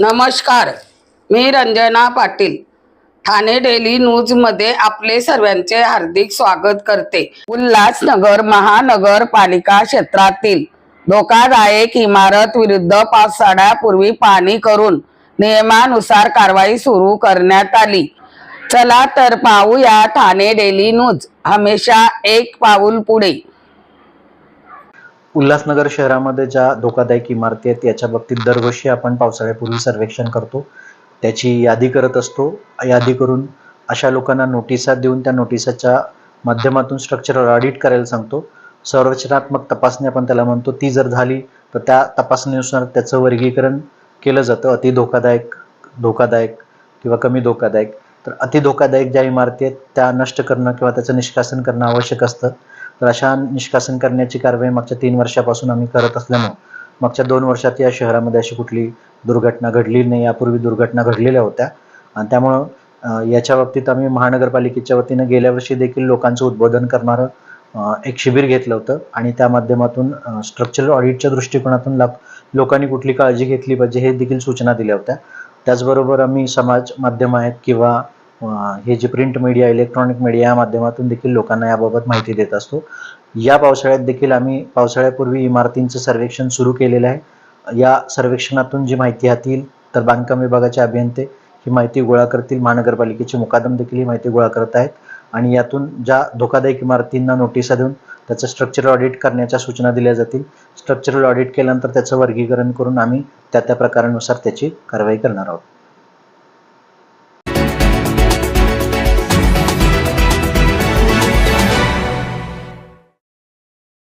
नमस्कार मी रंजना पाटील. ठाणे डेली न्यूजमध्ये आपले सर्वांचे हार्दिक स्वागत करते. उल्हासनगर महानगरपालिका क्षेत्रातील धोकादायक इमारत विरुद्ध पावसाळ्यापूर्वी पाहणी करून नियमानुसार कारवाई सुरू करण्यात आली. चला तर पाहूया ठाणे डेली न्यूज. हमेशा एक पाऊल पुढे. उल्हासनगर शहरामध्ये ज्या धोकादायक इमारती आहेत याच्या बाबतीत दरवर्षी आपण पावसाळ्यापूर्वी सर्वेक्षण करतो. त्याची यादी करत असतो. यादी करून अशा लोकांना नोटिसा देऊन त्या नोटिसाच्या माध्यमातून स्ट्रक्चरल ऑडिट करायला सांगतो. संरचनात्मक तपासणी आपण त्याला म्हणतो. ती जर झाली तर त्या तपासणीनुसार त्याचं वर्गीकरण केलं जातं. अति धोकादायक धोकादायक किंवा कमी धोकादायक. तर अति धोकादायक ज्या इमारती आहेत त्या नष्ट करणं किंवा त्याचं निष्कासन करणं आवश्यक असतं. तर अशा निष्कासन करण्याची कारवाई मागच्या तीन वर्षापासून आम्ही करत असल्यामुळं मागच्या दोन वर्षात या शहरामध्ये अशी कुठली दुर्घटना घडली नाही. यापूर्वी दुर्घटना घडलेल्या होत्या. आणि त्यामुळं याच्या बाबतीत आम्ही महानगरपालिकेच्या वतीनं गेल्या वर्षी देखील लोकांचं उद्बोधन करणारं एक शिबिर घेतलं होतं. आणि त्या माध्यमातून स्ट्रक्चरल ऑडिटच्या दृष्टिकोनातून लोकांनी कुठली काळजी घेतली पाहिजे हे देखील सूचना दिल्या होत्या. त्याचबरोबर आम्ही समाज माध्यम आहेत किंवा हे जे प्रिंट मीडिया इलेक्ट्रॉनिक मीडिया या माध्यमातून देखील लोकांना याबाबत माहिती देत असतो. या पावसाळ्यात देखील आम्ही पावसाळ्यापूर्वी इमारतींचं सर्वेक्षण सुरू केलेलं आहे. या सर्वेक्षणातून जी माहिती हाती येईल तर बांधकाम विभागाचे अभियंते ही माहिती गोळा करतील. महानगरपालिकेचे मुकादम देखील ही माहिती गोळा करत आहेत. आणि यातून ज्या धोकादायक इमारतींना नोटिसा देऊन त्याचं स्ट्रक्चरल ऑडिट करण्याच्या सूचना दिल्या जातील. स्ट्रक्चरल ऑडिट केल्यानंतर त्याचं वर्गीकरण करून आम्ही त्या त्या प्रकारानुसार त्याची कारवाई करणार आहोत.